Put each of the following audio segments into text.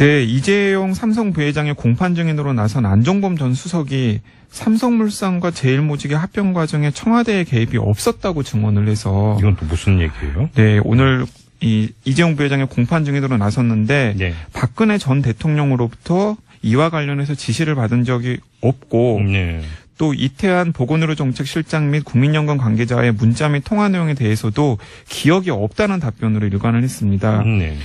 네, 이재용 삼성 부회장의 공판 증인으로 나선 안종범 전 수석이 삼성물산과 제일모직의 합병 과정에 청와대의 개입이 없었다고 증언을 해서 이건 또 무슨 얘기예요? 네, 오늘 이 이재용 부회장의 공판 증인으로 나섰는데 네. 박근혜 전 대통령으로부터 이와 관련해서 지시를 받은 적이 없고 네. 또 이태한 보건의료 정책 실장 및 국민연금 관계자의 문자 및 통화 내용에 대해서도 기억이 없다는 답변으로 일관을 했습니다. 네.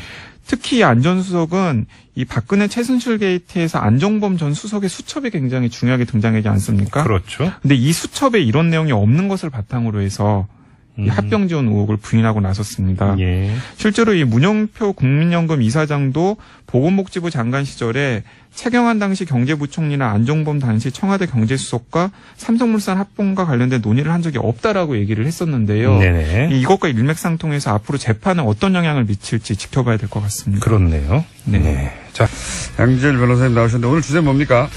특히 안전 수석은 이 박근혜 최순실 게이트에서 안종범 전 수석의 수첩이 굉장히 중요하게 등장하지 않습니까? 그렇죠. 근데 이 수첩에 이런 내용이 없는 것을 바탕으로 해서 이 음. 합병 지원 의혹을 부인하고 나섰습니다. 예. 실제로 이 문영표 국민연금 이사장도 보건복지부 장관 시절에 최경환 당시 경제부총리나 안종범 당시 청와대 경제수석과 삼성물산 합병과 관련된 논의를 한 적이 없다라고 얘기를 했었는데요. 네네. 이- 이것과 일맥상통해서 앞으로 재판에 어떤 영향을 미칠지 지켜봐야 될 것 같습니다. 그렇네요. 네. 자, 양지열 변호사님 나오셨는데 오늘 주제 뭡니까?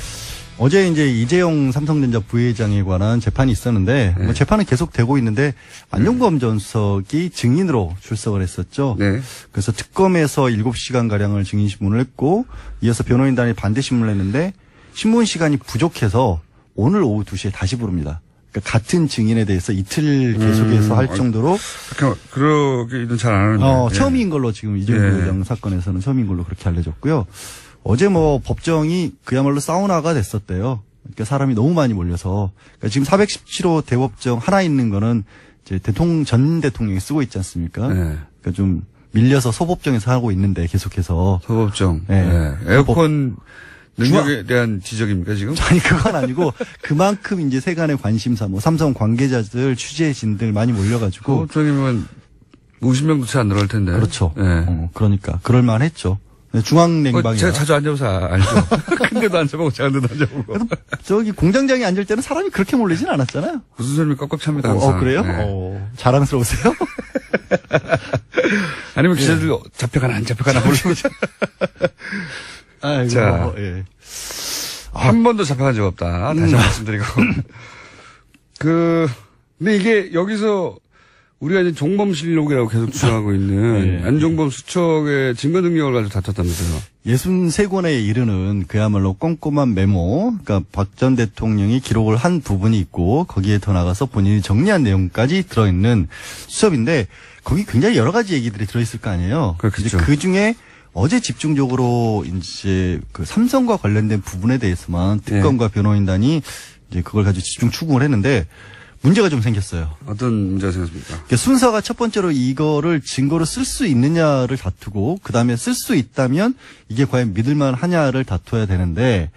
어제 이제 이재용 삼성전자 부회장에 관한 재판이 있었는데 네. 뭐 재판은 계속 되고 있는데 안종범 전 수석이 증인으로 출석을 했었죠. 네. 그래서 특검에서 7시간 가량을 증인 신문을 했고 이어서 변호인단이 반대 신문을 했는데 신문 시간이 부족해서 오늘 오후 2시에 다시 부릅니다. 그러니까 같은 증인에 대해서 이틀 계속해서 할 정도로 그렇게, 그러기는 잘 안 하는데. 어, 예. 처음인 걸로 지금 이재용 예. 부회장 사건에서는 처음인 걸로 그렇게 알려졌고요. 어제 뭐 법정이 그야말로 사우나가 됐었대요. 그러니까 사람이 너무 많이 몰려서 그러니까 지금 417호 대법정 하나 있는 거는 이제 대통령 전 대통령이 쓰고 있지 않습니까? 예. 그러니까 좀 밀려서 소법정에서 하고 있는데 계속해서 소법정. 네. 예. 에어컨 능력에 대한 지적입니까, 지금? 아니 그건 아니고 그만큼 이제 세간의 관심사 뭐 삼성 관계자들 취재진들 많이 몰려가지고 소법정이면 50명도 채 안 들어갈 텐데. 그렇죠. 예. 어, 그러니까 그럴 만했죠. 어, 중앙냉방이 제가 자주 앉아봐서 아- 알죠. 근데도 앉아보고 작은데도 앉아보고. 저기 공장장이 앉을 때는 사람이 그렇게 몰리진 않았잖아요. 무슨 소리 꽉꽉 찹니다, 어, 항상. 어, 그래요? 예. 어, 자랑스러우세요? 아니면 기자들 잡혀가나 안 잡혀가나 모르고. 아이고, 자. 예. 한 번도 잡혀간 적 없다. 다시 음. 말씀드리고. 그, 근데 이게 여기서 우리가 이제 종범실록이라고 계속 주장하고 있는 예. 안종범 수척의 증거 능력을 가지고 다퉜다면서요. 63권에 이르는 그야말로 꼼꼼한 메모, 그러니까 박 전 대통령이 기록을 한 부분이 있고 거기에 더 나가서 본인이 정리한 내용까지 들어있는 수첩인데 거기 굉장히 여러 가지 얘기들이 들어있을 거 아니에요. 그렇겠죠. 이제 그 중에 어제 집중적으로 이제 그 삼성과 관련된 부분에 대해서만 예. 특검과 변호인단이 이제 그걸 가지고 집중 추궁을 했는데 문제가 좀 생겼어요. 어떤 문제가 생겼습니까? 그러니까 순서가 첫 번째로 이거를 증거로 쓸 수 있느냐를 다투고 그 다음에 쓸 수 있다면 이게 과연 믿을만 하냐를 다투어야 되는데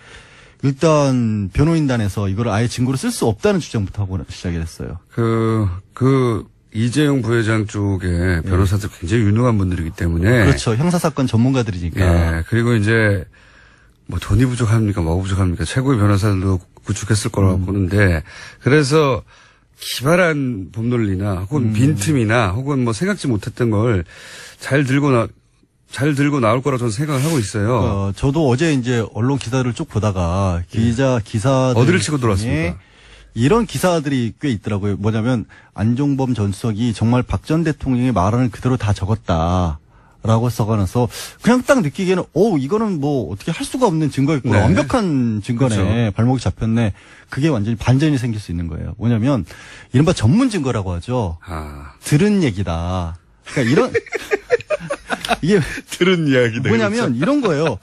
일단 변호인단에서 이걸 아예 증거로 쓸 수 없다는 주장부터 하고 시작을 했어요. 그, 그, 이재용 부회장 쪽에 변호사들 굉장히 유능한 분들이기 때문에. 그렇죠. 형사사건 전문가들이니까. 예. 그리고 이제, 뭐 돈이 부족합니까? 뭐가 부족합니까? 최고의 변호사들도 구축했을 거라고 음. 보는데, 그래서 기발한 법논리나 혹은 음. 빈틈이나 혹은 뭐 생각지 못했던 걸 잘 들고 나, 잘 들고 나올 거라고 저는 생각을 하고 있어요. 어, 저도 어제 이제 언론 기사를 쭉 보다가 기자 기사 어디를 치고 들어왔습니까? 이런 기사들이 꽤 있더라고요. 뭐냐면 안종범 전 수석이 정말 박 전 대통령의 말안을 그대로 다 적었다. 라고 써가면서 그냥 딱 느끼기에는 오 이거는 뭐 어떻게 할 수가 없는 증거였구나 네. 완벽한 증거네 그렇죠. 발목이 잡혔네 그게 완전히 반전이 생길 수 있는 거예요 뭐냐면 이른바 전문 증거라고 하죠 아, 들은 얘기다 그러니까 이런 이게 들은 이야기다. 뭐냐면 이런 거예요.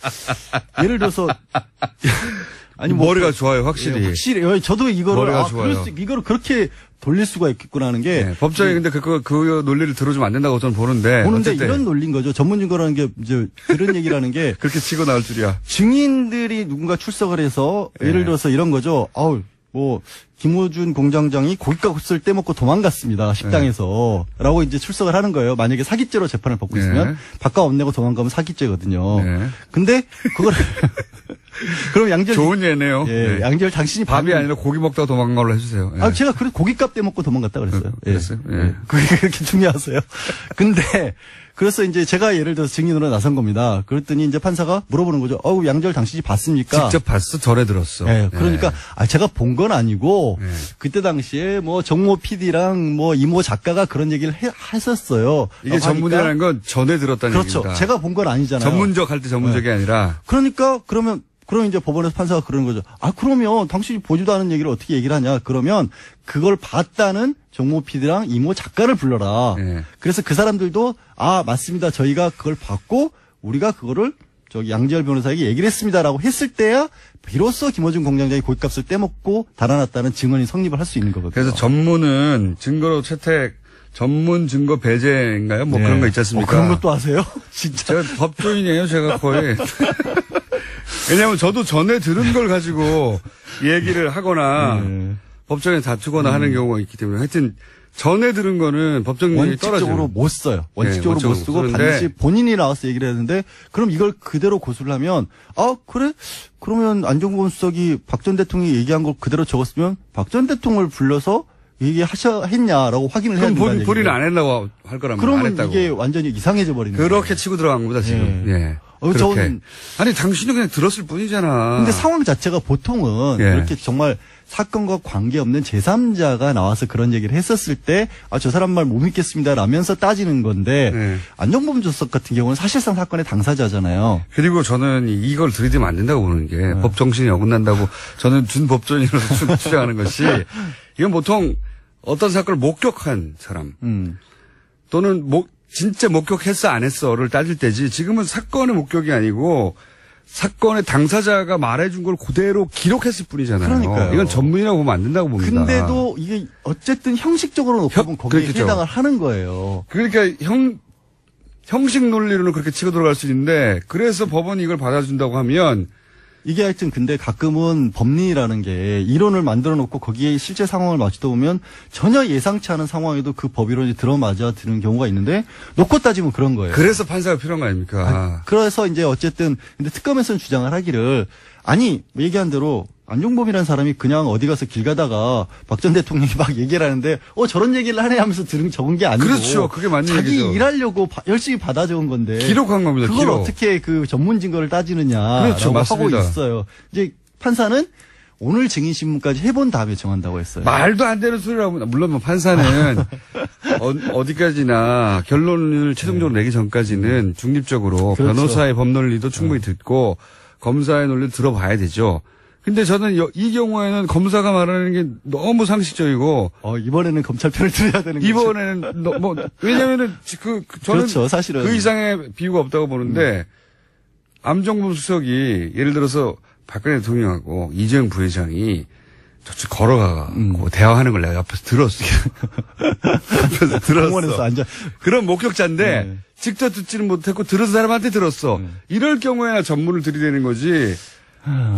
예를 들어서 아니 뭐 머리가 좋아요, 확실히. 예, 확실히 요 저도 이거를 머리가 아, 좋아요. 수, 이거를 그렇게 돌릴 수가 있겠구나 하는 게 예, 법정에 근데 그, 그 논리를 들어주면 안 된다고 저는 보는데. 보는데 어쨌든 이런 논리인 거죠. 전문 증거라는 게 이제 그런 얘기라는 게 그렇게 치고 나올 줄이야. 증인들이 누군가 출석을 해서 예. 예를 들어서 이런 거죠. 아우 뭐 김호준 공장장이 고깃값을 떼먹고 도망갔습니다 식당에서 라고 이제 출석을 하는 거예요. 만약에 사기죄로 재판을 받고 네. 있으면 밥값 안 내고 도망가면 사기죄거든요. 네. 근데 그걸 그럼 양절 좋은 예네요. 예, 네. 양절 당신이 밥이 방금- 아니라 고기 먹다가 도망간 걸로 해주세요. 예. 아, 제가 그래 고깃값 떼먹고 도망갔다 그랬어요. 그- 그랬어요? 예. 그게 그렇게 중요하세요. 근데 그래서 이제 제가 예를 들어서 증인으로 나선 겁니다. 그랬더니 이제 판사가 물어보는 거죠. 어우, 양절 당신이 봤습니까? 직접 봤어? 전에 들었어. 예, 그러니까 아 제가 본 건 아니고 네. 그때 당시에 뭐 정모 PD랑 뭐 이모 작가가 그런 얘기를 해- 했었어요. 이게 하니까 전문이라는 건 전에 들었다는 그렇죠. 얘기입니다. 제가 본 건 아니잖아요. 전문적 할 때 전문적이 아니라 그러니까 그러면 그럼 이제 법원에서 판사가 그러는 거죠. 아 그러면 당신이 보지도 않은 얘기를 어떻게 얘기를 하냐? 그러면 그걸 봤다는 정모 PD랑 이모 작가를 불러라. 네. 그래서 그 사람들도 아 맞습니다. 저희가 그걸 봤고 우리가 그거를 저기 양지열 변호사에게 얘기를 했습니다라고 했을 때야 비로소 김어준 공장장이 고깃값을 떼먹고 달아났다는 증언이 성립을 할 수 있는 거거든요. 그래서 전문은 증거로 채택 전문 증거 배제인가요? 뭐 네. 그런 거 있지 어, 않습니까? 그런 것도 아세요? 진짜. 제가 법조인이에요, 제가 거의. 왜냐하면 저도 전에 들은 걸 가지고 얘기를 하거나 네. 법정에 다투거나 하는 경우가 있기 때문에 하여튼 전에 들은 거는 원칙적으로 떨어져요. 못 써요. 원칙적으로 네, 못 원칙적으로 쓰고 못 쓰는데 반드시 본인이 나와서 얘기를 했는데 그럼 이걸 그대로 고수를 하면 아 그래? 그러면 안종범 수석이 박 전 대통령이 얘기한 걸 그대로 적었으면 박 전 대통령을 불러서 얘기하셔 했냐라고 확인을 해야 된다는 본, 본인은. 안 했다고 할 거라면 안 그러면 했다고. 이게 완전히 이상해져 버리는 거예요. 그렇게 치고 들어간 겁니다, 지금. 예. 예. 어. 저는- 아니, 당신은 그냥 들었을 뿐이잖아. 근데 상황 자체가 보통은 예. 이렇게 정말 사건과 관계없는 제3자가 나와서 그런 얘기를 했었을 때, 아, 저 사람 말 못 믿겠습니다. 라면서 따지는 건데, 네. 안정범 주석 같은 경우는 사실상 사건의 당사자잖아요. 그리고 저는 이걸 들이대면 안 된다고 보는 게 네. 법 정신이 어긋난다고 저는 준법조인으로서 주- 주장하는 것이 이건 보통 어떤 사건을 목격한 사람 음. 또는 목 진짜 목격했어 안 했어를 따질 때지 지금은 사건의 목격이 아니고 사건의 당사자가 말해준 걸 그대로 기록했을 뿐이잖아요. 그러니까요. 이건 전문이라고 보면 안 된다고 봅니다. 근데도 이게 어쨌든 형식적으로 놓고 형- 보면 거기에 그렇겠죠. 해당을 하는 거예요. 그러니까 형 형식 논리로는 그렇게 치고 들어갈 수 있는데 그래서 법원이 이걸 받아준다고 하면 이게 하여튼 근데 가끔은 법리라는 게 이론을 만들어 놓고 거기에 실제 상황을 맞추다 보면 전혀 예상치 않은 상황에도 그 법이론이 들어맞아 드는 경우가 있는데 놓고 따지면 그런 거예요. 그래서 판사가 필요한 거 아닙니까? 그래서 이제 어쨌든 근데 특검에서는 주장을 하기를 아니 뭐 얘기한 대로 안종범이라는 사람이 그냥 어디 가서 길 가다가 박 전 대통령이 막 얘기를 하는데 어 저런 얘기를 하네 하면서 들은 적은 게 아니고 그렇죠. 그게 맞는 자기 얘기죠. 일하려고 바- 열심히 받아 적은 건데 기록한 겁니다. 그걸 기록. 어떻게 그 전문 증거를 따지느냐 그렇죠. 하고. 있어요. 이제 판사는 오늘 증인 신문까지 해본 다음에 정한다고 했어요. 말도 안 되는 소리라고 물론 뭐 판사는 어, 디까지나 결론을 최종적으로 내기 전까지는 중립적으로 그렇죠. 변호사의 법 논리도 충분히 듣고 검사의 논리를 들어봐야 되죠. 근데 저는 여- 이 경우에는 검사가 말하는 게 너무 상식적이고 어, 이번에는 검찰 편을 들어야 되는 거죠. 이번에는 너- 뭐 왜냐면은 그, 그 저는 그렇죠, 사실은. 그 이상의 비유가 없다고 보는데 암정부 수석이 예를 들어서 박근혜 대통령하고 이재용 부회장이 저쪽 걸어가고 음. 대화하는 걸 내가 옆에서 들었어. 옆에서 들었어. 공원에서 앉아 그런 목격자인데 네. 직접 듣지는 못했고 들은 사람한테 들었어. 이럴 경우에나 전문을 들이대는 거지.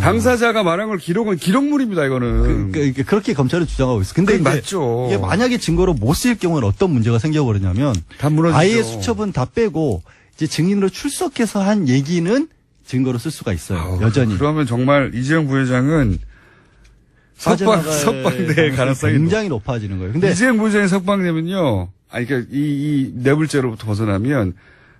당사자가 말한 걸 기록은 기록물입니다. 이거는. 그, 그, 그렇게 검찰은 주장하고 있어. 근데 맞죠. 이게 만약에 증거로 못 쓰일 경우는 어떤 문제가 생겨버리냐면 다 무너지죠. 아예 수첩은 다 빼고 이제 증인으로 출석해서 한 얘기는 증거로 쓸 수가 있어요. 아우, 여전히. 그러면 정말 이재용 부회장은 석방, 석방될 가능성이 굉장히 높 아지는 거예요. 근데 이재용 부회장이 석방되면요. 아니, 그러니까 이, 이 내불죄로부터 벗어나면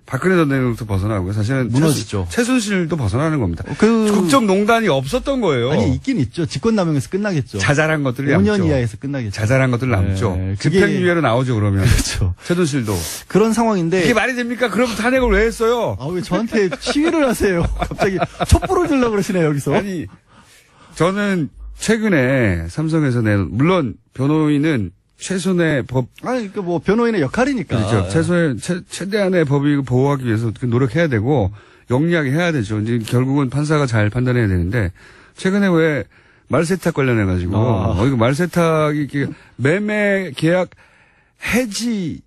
박근혜 전 대통령부터 벗어나고 사실은 무너지죠. 최, 최순실도 벗어나는 겁니다. 그 국정농단이 없었던 거예요. 아니 있긴 있죠. 직권남용에서 끝나겠죠. 자잘한 것들이 5년 남죠. 이하에서 끝나겠죠. 자잘한 것들 남죠. 네, 그게- 집행유예로 나오죠, 그러면. 그렇죠. 최순실도. 그런 상황인데 이게 말이 됩니까? 그럼 탄핵을 왜 했어요? 아 왜 저한테 시위를 하세요? 갑자기 촛불을 들려고 그러시네요 여기서. 아니, 저는 최근에 삼성에서 낸, 물론 변호인은 최선의 법, 아니 그뭐 변호인의 역할이니까. 그렇죠. 최소의, 최, 최대한의 법익을 보호하기 위해서 그 노력해야 되고, 영리하게 해야 되죠. 이제 결국은 판사가 잘 판단해야 되는데, 최근에 왜 말세탁 관련해가지고, 아. 어, 이거 말세탁이 이렇게 매매 계약 해지,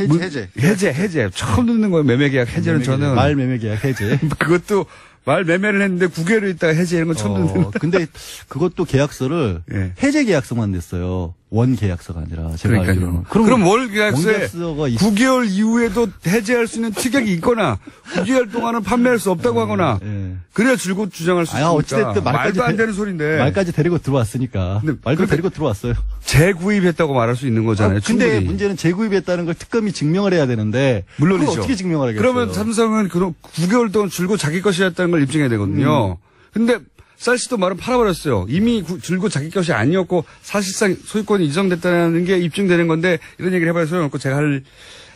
해제, 문- 해제. 해제, 해제. 처음 듣는 거예요. 매매 계약 해제는 저는. 말 매매 계약 해제. 그것도 말 매매를 했는데 9개월 있다가 해제하는 건 처음 듣는 어, 근데 그것도 계약서를 예. 해제 계약서만 냈어요. 원 계약서가 아니라 제가 그러니까요. 알기로는. 그럼, 월원 계약서에 계약서가 있... 9개월 이후에도 해제할 수 있는 특약이 있거나 9개월 동안은 판매할 수 없다고 하거나 예. 그래야 줄곧 주장할 수 아, 있으니까. 어찌됐든 말까지 말도 안 대- 되는 소리인데. 말까지 데리고 들어왔으니까. 근데 말도 데리고 들어왔어요. 재구입했다고 말할 수 있는 거잖아요. 아, 근데 충분히. 문제는 재구입했다는 걸 특검이 증명을 해야 되는데 물론이죠. 어떻게 증명을 하겠어요? 그러면 삼성은 그런 9개월 동안 줄곧 자기 것이었다는 걸 입증해야 되거든요. 음. 근데 쌀씨도 말은 팔아버렸어요. 이미 구- 줄곧 자기 것이 아니었고 사실상 소유권이 이전됐다는 게 입증되는 건데 이런 얘기를 해봐야 소용없고 제가 할,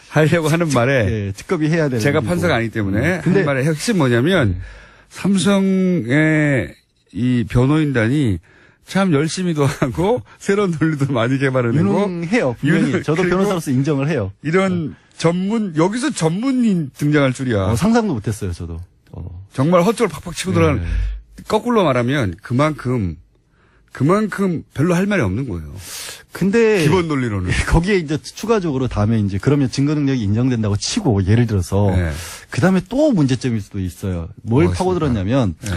하려고 하는 말에 예, 특검이 해야 되는 제가. 판사가 아니기 때문에 음. 근데- 한 말의 핵심 뭐냐면 삼성의 이 변호인단이 참 열심히도 하고 새로운 논리도 많이 개발해내고 유능해요. 유능- 저도 변호사로서 인정을 해요. 이런 전문 여기서 전문인 등장할 줄이야. 어, 상상도 못했어요. 저도. 어. 정말 헛줄 팍팍 치고 들어가는 네. 거꾸로 말하면 그만큼 그만큼 별로 할 말이 없는 거예요. 근데 기본 논리로는. 거기에 이제 추가적으로 다음에 이제 그러면 증거 능력이 인정된다고 치고 예를 들어서 네. 그 다음에 또 문제점일 수도 있어요. 뭘 뭐가 파고들었냐면 네.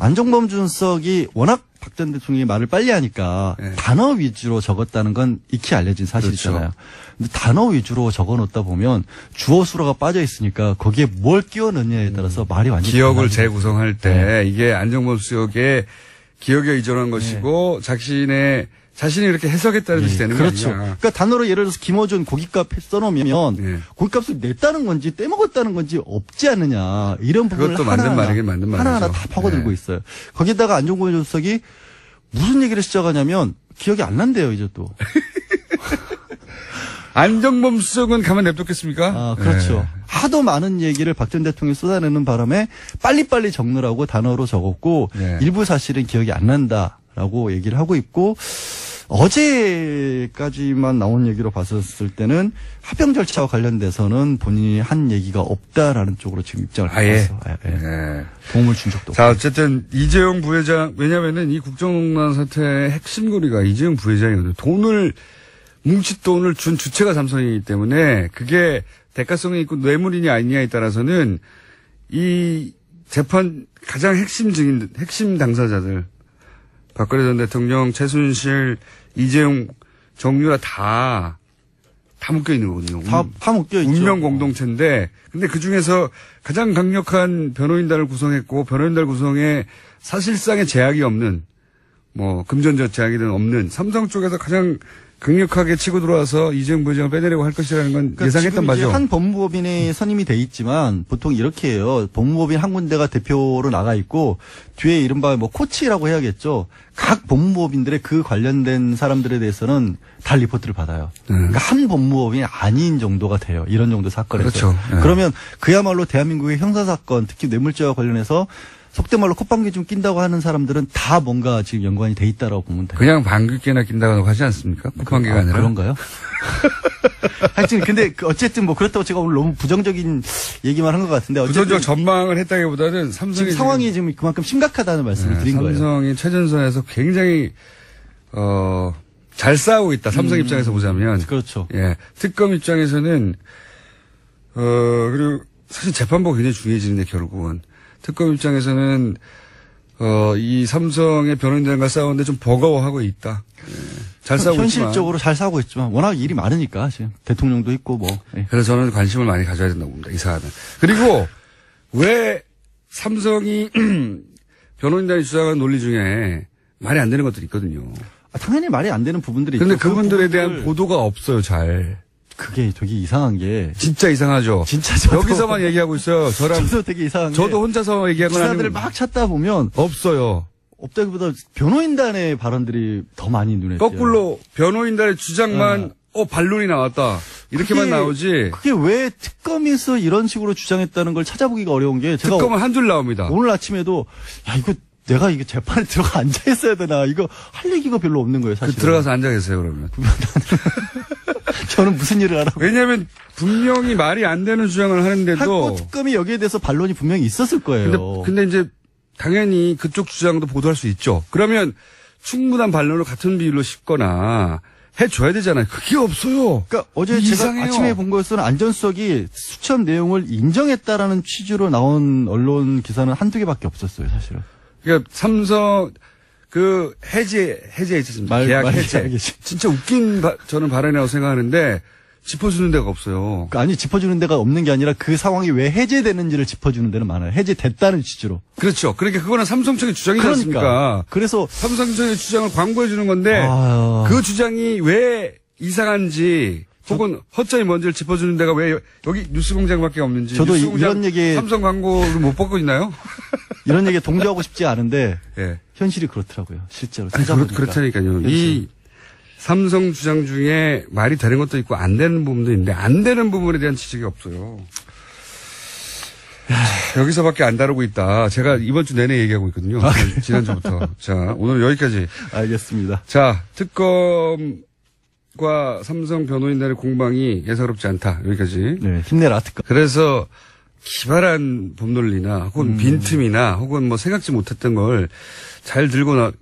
안종범 준석이 워낙 박 전 대통령이 말을 빨리 하니까 네. 단어 위주로 적었다는 건 익히 알려진 사실이잖아요. 그렇죠. 근데 단어 위주로 적어 놓다 보면 주어 수로가 빠져 있으니까 거기에 뭘 끼워 넣느냐에 따라서 말이 완전히 기억을. 재구성할 때 이게 안정범 수석의 기억에 의존한 것이고 자신의 자신이 이렇게 해석했다는 뜻이 되는 그렇죠. 거 아니야. 그러니까 단어로 예를 들어서 김어준 고깃값 써놓으면 네. 고깃값을 냈다는 건지 떼먹었다는 건지 없지 않느냐 이런 부분을 그것도 맞는 하나하나, 말이긴 맞는 말이죠. 하나하나 다 파고들고 네. 있어요. 거기다가 안종범 주석이 무슨 얘기를 시작하냐면 기억이 안 난대요 이제 또. 안정범 수석은 가만 냅뒀겠습니까? 아 그렇죠. 네. 하도 많은 얘기를 박 전 대통령이 쏟아내는 바람에 빨리빨리 적느라고 단어로 적었고 네. 일부 사실은 기억이 안 난다라고 얘기를 하고 있고 어제까지만 나온 얘기로 봤었을 때는 합병 절차와 관련돼서는 본인이 한 얘기가 없다라는 쪽으로 지금 입장을 아예. 바꿨어. 예, 예. 네. 도움을 준 적도 자, 없고. 어쨌든 이재용 부회장 왜냐면은 이 국정농단 사태의 핵심 고리가 이재용 부회장이거든요. 돈을 뭉칫 돈을 준 주체가 삼성이기 때문에 그게 대가성이 있고 뇌물이냐 아니냐에 따라서는 이 재판 가장 핵심 증인 핵심 당사자들 박근혜 전 대통령, 최순실, 이재용, 정유라 다, 다 묶여 있는 거거든요. 다 파묻혀 있죠. 운명 공동체인데, 근데 그 중에서 가장 강력한 변호인단을 구성했고, 변호인단 구성에 사실상의 제약이 없는, 뭐, 금전적 제약이든 없는, 삼성 쪽에서 가장 강력하게 치고 들어와서 이재용 부회장을 빼내려고 할 것이라는 건 그러니까 예상했던 바죠. 한 법무법인이 선임이 돼 있지만 보통 이렇게 해요. 법무법인 한 군데가 대표로 나가 있고 뒤에 이른바 뭐 코치라고 해야겠죠. 각 법무법인들의 그 관련된 사람들에 대해서는 다 리포트를 받아요. 네. 그러니까 한 법무법인이 아닌 정도가 돼요. 이런 정도 사건에서. 그렇죠. 네. 그러면 그야말로 대한민국의 형사 사건, 특히 뇌물죄와 관련해서 속된 말로 콧방귀 좀 낀다고 하는 사람들은 다 뭔가 지금 연관이 돼 있다라고 보면 돼요. 그냥 방귀깨나 낀다고 하지 않습니까? 쿠팡기가 아, 아니라. 그런가요? 하여튼 근데 그 어쨌든 뭐 그렇다고 제가 오늘 너무 부정적인 얘기만 한 것 같은데 부정적 전망을 했다기보다는 삼성이 지금 상황이 지금 그만큼 심각하다는 말씀을 네, 드린 거예요. 삼성이 최전선에서 굉장히 어, 잘 싸우고 있다. 삼성 음. 입장에서 보자면. 그렇죠. 예. 특검 입장에서는 어, 그리고 사실 재판부가 굉장히 중요해지는데 결국은 특검 입장에서는 어, 이 삼성의 변호인단과 싸우는데 좀 버거워하고 있다. 예. 잘 싸우고 있지만. 현실적으로 잘 싸우고 있지만 워낙 일이 많으니까 지금 대통령도 있고 뭐 예. 그래서 저는 관심을 많이 가져야 된다고 봅니다. 이 사안은. 그리고 왜 삼성이 변호인단이 주장하는 논리 중에 말이 안 되는 것들이 있거든요. 아, 당연히 말이 안 되는 부분들이 있죠. 그 그분들에 대한 부분들- 보도가 없어요, 잘. 그게 되게 이상한 게 진짜 이상하죠. 진짜 저도 여기서만 얘기하고 있어요. 저랑 저도 되게 이상한 게 저도 혼자서 얘기한 건 기사들을 막 찾다 보면 없어요. 없다기보다 변호인단의 발언들이 더 많이 눈에. 거꾸로 변호인단의 주장만 어 반론이 나왔다 이렇게만 그게- 나오지 그게 왜 특검에서 이런 식으로 주장했다는 걸 찾아보기가 어려운 게 제가 특검은 한 줄 나옵니다. 오늘 아침에도 야 이거 내가 이거 재판에 들어가 앉아 있어야 되나 이거 할 얘기가 별로 없는 거예요 그 사실. 들어가서 앉아 계세요 그러면. 저는 무슨 일을 하라고. 왜냐하면 분명히 말이 안 되는 주장을 하는데도 특검이 여기에 대해서 반론이 분명히 있었을 근데 거예요. 근데 이제 당연히 그쪽 주장도 보도할 수 있죠. 그러면 충분한 반론을 같은 비율로 싣거나 해줘야 되잖아요. 그게 없어요. 그러니까 어제 이상해요. 제가 아침에 본 거에서는 안전수석이 수첩 내용을 인정했다라는 취지로 나온 언론 기사는 한두 개밖에 없었어요, 사실은. 그러니까 삼성 그 해제 해제 있었습니다. 말- 계약 말- 해제. 알겠지. 진짜 웃긴 바- 저는 발언이라고 생각하는데 짚어주는 데가 없어요. 그 아니 짚어주는 데가 없는 게 아니라 그 상황이 왜 해제되는지를 짚어주는 데는 많아요. 해제됐다는 취지로. 그렇죠. 그러니까 그거는 삼성청의 주장이지 않습니까? 그래서 삼성청의 주장을 광고해 주는 건데 아유. 그 주장이 왜 이상한지 혹은 허점이 뭔지를 짚어주는 데가 왜 여기 뉴스공장밖에 없는지 저도 이- 이런 얘기- 삼성 광고를 못 받고 있나요? 이런 얘기에 동조하고 싶지 않은데 예. 현실이 그렇더라고요. 실제로 아니, 그렇, 찾아보니까. 그렇다니까요. 이 삼성 주장 중에 말이 되는 것도 있고 안 되는 부분도 있는데 안 되는 부분에 대한 지적이 없어요. 자, 여기서밖에 안 다루고 있다. 제가 이번 주 내내 얘기하고 있거든요. 지난주부터. 자, 오늘 여기까지. 알겠습니다. 자, 특검 과 삼성 변호인단의 공방이 예사롭지 않다. 여기까지. 네, 힘내라 특검. 그래서 기발한 법논리나 혹은 빈틈이나 혹은 뭐 생각지 못했던 걸 잘 들고 나,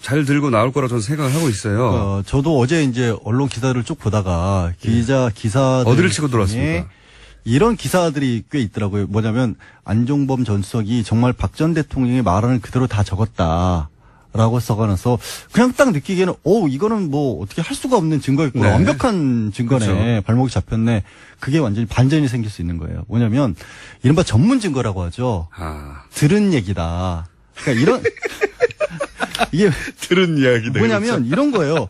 잘 들고 나올 거라 저는 생각을 하고 있어요. 어, 저도 어제 이제 언론 기사를 쭉 보다가 기자 기사 예. 어디를 치고 들어왔습니까? 이런 기사들이 꽤 있더라고요. 뭐냐면 안종범 전 수석이 정말 박 전 대통령의 말을 그대로 다 적었다. 라고 써가면서 그냥 딱 느끼기에는 오 이거는 뭐 어떻게 할 수가 없는 증거였고 네. 완벽한 증거네 그렇죠. 발목이 잡혔네 그게 완전히 반전이 생길 수 있는 거예요 뭐냐면 이른바 전문 증거라고 하죠 아, 들은 얘기다 그러니까 이런 이게 들은 이야기다. 뭐냐면 이런 거예요.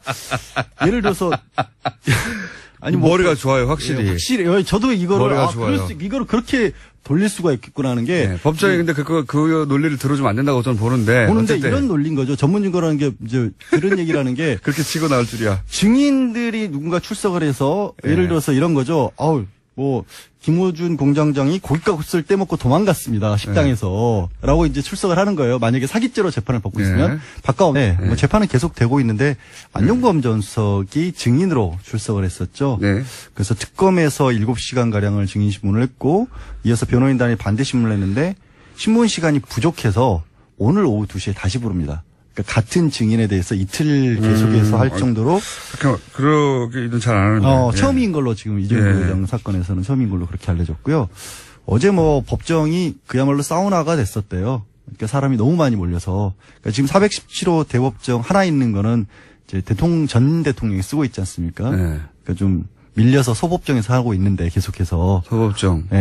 예를 들어서 아니 뭐 머리가 좋아요, 확실히. 예, 확실히 예, 저도 이거를 머리가 아, 좋아요. 수, 이거를 그렇게 돌릴 수가 있겠구나 하는 게 네, 법정에 근데 그, 그 논리를 들어주면 안 된다고 저는 보는데. 보는데 어쨌든 이런 논리인 거죠. 전문 증거라는 게 이제 들은 얘기라는 게 그렇게 치고 나올 줄이야. 증인들이 누군가 출석을 해서 예. 예를 들어서 이런 거죠. 아우 뭐 김호준 공장장이 고깃값을 떼먹고 도망갔습니다 식당에서 라고 이제 출석을 하는 거예요. 만약에 사기죄로 재판을 받고 예. 있으면 바깥 네, 뭐 재판은 계속 되고 있는데 안용범 전 수석이 증인으로 출석을 했었죠. 네. 그래서 특검에서 7시간 가량을 증인 신문을 했고 이어서 변호인단이 반대 신문을 했는데 신문 시간이 부족해서 오늘 오후 2시에 다시 부릅니다. 그러니까 같은 증인에 대해서 이틀 계속해서 할 정도로 그렇게, 그러기는 잘 안 하는데. 어, 예. 처음인 걸로 지금 이재용 예. 부회장 사건에서는 처음인 걸로 그렇게 알려졌고요. 어제 뭐 법정이 그야말로 사우나가 됐었대요. 그러니까 사람이 너무 많이 몰려서 그러니까 지금 417호 대법정 하나 있는 거는 이제 대통령 전 대통령이 쓰고 있지 않습니까? 네. 그러니까 좀 밀려서 소법정에서 하고 있는데 계속해서 소법정. 예.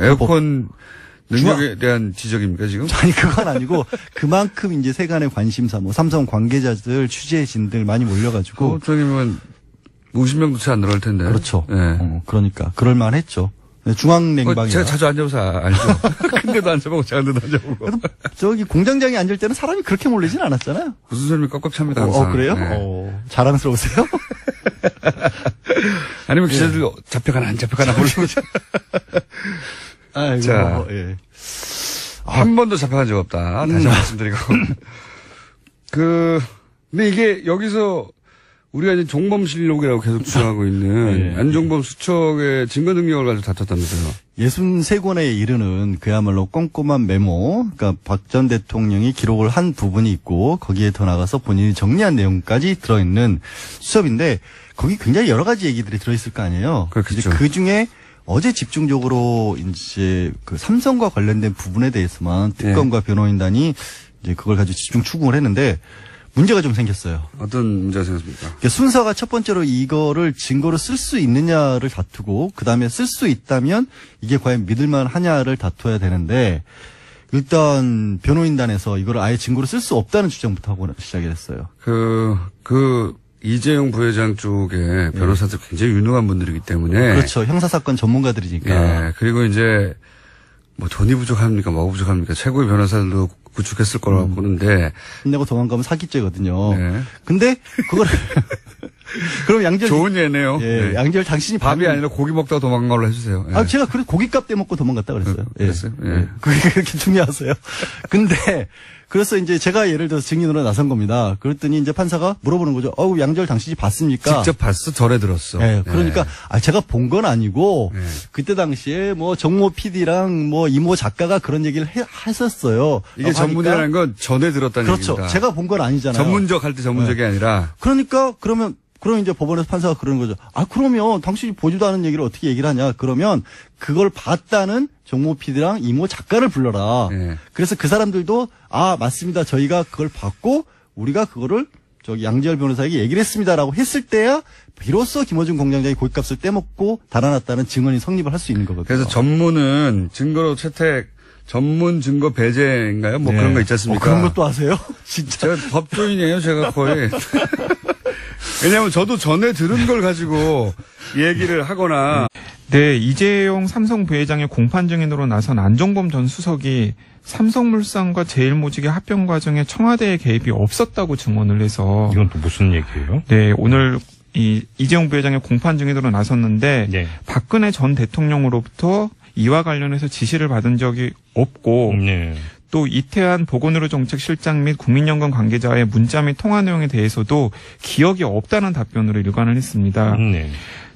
예. 에어컨 능력에 대한 지적입니까, 지금? 아니 그건 아니고 그만큼 이제 세간의 관심사 뭐 삼성 관계자들 취재진들 많이 몰려가지고 소법정이면 50명도 채 안 들어갈 텐데. 그렇죠. 예. 어, 그러니까 그럴 만했죠. 중앙냉방이 어, 제가 자주 앉아봐서 아- 알죠. 근데도 앉아보고 작은데도 앉아보고. 저기 공장장이 앉을 때는 사람이 그렇게 몰리진 않았잖아요. 무슨 소리 꽉꽉 찹니다, 어. 어, 그래요? 네. 어, 자랑스러우세요? 아니면 기자들 잡혀가나 안 잡혀가나 모르고 아이고, 자. 예. 한 번도 잡혀간 적 없다. 음. 다시 말씀드리고. 그, 근데 이게 여기서 우리가 이제 종범 실록이라고 계속 주장하고 있는 예. 안종범 수척의 증거 능력을 가지고 다퉜다면서요. 63권에 이르는 그야말로 꼼꼼한 메모, 그러니까 박 전 대통령이 기록을 한 부분이 있고 거기에 더 나가서 본인이 정리한 내용까지 들어있는 수첩인데 거기 굉장히 여러 가지 얘기들이 들어있을 거 아니에요. 그렇겠죠. 이제 그 중에 어제 집중적으로 이제 그 삼성과 관련된 부분에 대해서만 예. 특검과 변호인단이 이제 그걸 가지고 집중 추궁을 했는데 문제가 좀 생겼어요. 어떤 문제가 생겼습니까? 그러니까 순서가 첫 번째로 이거를 증거로 쓸 수 있느냐를 다투고 그 다음에 쓸 수 있다면 이게 과연 믿을만 하냐를 다투어야 되는데 일단 변호인단에서 이걸 아예 증거로 쓸 수 없다는 주장부터 하고 시작을 했어요. 그, 그, 이재용 부회장 쪽에 변호사들 굉장히 유능한 분들이기 때문에. 예. 그렇죠. 형사사건 전문가들이니까. 예. 그리고 이제, 뭐 돈이 부족합니까? 뭐가 부족합니까? 최고의 변호사들도 구축했을 거라고 보는데. 힘내고 도망가면 사기죄거든요. 네. 근데 그걸 그럼 양절 좋은 예네요. 예, 예. 양절 당신이 밥이 반- 아니라 고기 먹다가 도망간 걸로 해주세요. 예. 아, 제가 그래 고깃값 떼먹고 도망갔다 그랬어요. 어, 그랬어요? 예. 그게 그렇게 중요하세요. 근데, 그래서 이제 제가 예를 들어서 증인으로 나선 겁니다. 그랬더니 이제 판사가 물어보는 거죠. 어우, 양절 당신이 봤습니까? 직접 봤어? 전에 들었어. 예, 그러니까, 아, 제가 본 건 아니고, 예. 그때 당시에 뭐 정모 PD랑 뭐 이모 작가가 그런 얘기를 해- 했었어요. 이게 전문이라는 건 전에 들었다는 그렇죠. 얘기입니다. 제가 본 건 아니잖아요. 전문적 할 때 전문적이 아니라 그러니까 그러면 그럼 이제 법원에서 판사가 그러는 거죠. 아 그러면 당신이 보지도 않은 얘기를 어떻게 얘기를 하냐? 그러면 그걸 봤다는 정모 PD랑 이모 작가를 불러라. 예. 그래서 그 사람들도 아 맞습니다. 저희가 그걸 봤고 우리가 그거를 저기 양지열 변호사에게 얘기를 했습니다라고 했을 때야 비로소 김어준 공장장이 고깃값을 떼먹고 달아났다는 증언이 성립을 할 수 있는 거거든요. 그래서 전문은 증거로 채택 전문 증거 배제인가요? 뭐 네. 그런 거 있지 어, 않습니까? 그런 것도 아세요? 진짜. 제가 법조인이에요, 제가 거의. 왜냐하면 저도 전에 들은 걸 가지고 얘기를 하거나 네, 이재용 삼성 부회장의 공판 증인으로 나선 안종범 전 수석이 삼성물산과 제일모직의 합병 과정에 청와대의 개입이 없었다고 증언을 해서 이건 또 무슨 얘기예요? 네, 오늘 이 이재용 부회장의 공판 증인으로 나섰는데 네. 박근혜 전 대통령으로부터 이와 관련해서 지시를 받은 적이 없고 네. 또 이태한 보건의료 정책실장 및 국민연금 관계자의 문자 및 통화 내용에 대해서도 기억이 없다는 답변으로 일관을 했습니다. 네.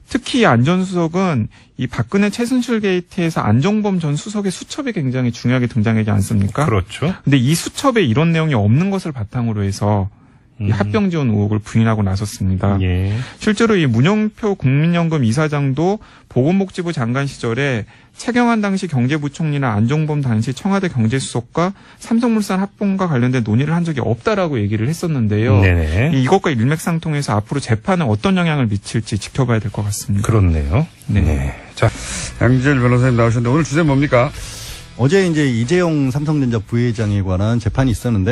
특히 안전 수석은 이 박근혜 최순실 게이트에서 안종범 전 수석의 수첩이 굉장히 중요하게 등장하지 않습니까? 그렇죠. 근데 이 수첩에 이런 내용이 없는 것을 바탕으로 해서 이 음. 합병 지원 의혹을 부인하고 나섰습니다. 예. 실제로 이 문영표 국민연금 이사장도 보건복지부 장관 시절에 최경환 당시 경제부총리나 안종범 당시 청와대 경제수석과 삼성물산 합병과 관련된 논의를 한 적이 없다라고 얘기를 했었는데요. 네네. 이- 이것과 일맥상통해서 앞으로 재판에 어떤 영향을 미칠지 지켜봐야 될 것 같습니다. 그렇네요. 네. 자, 양지열 변호사님 나오셨는데 오늘 주제 뭡니까? 어제 이제 이재용 삼성전자 부회장에 관한 재판이 있었는데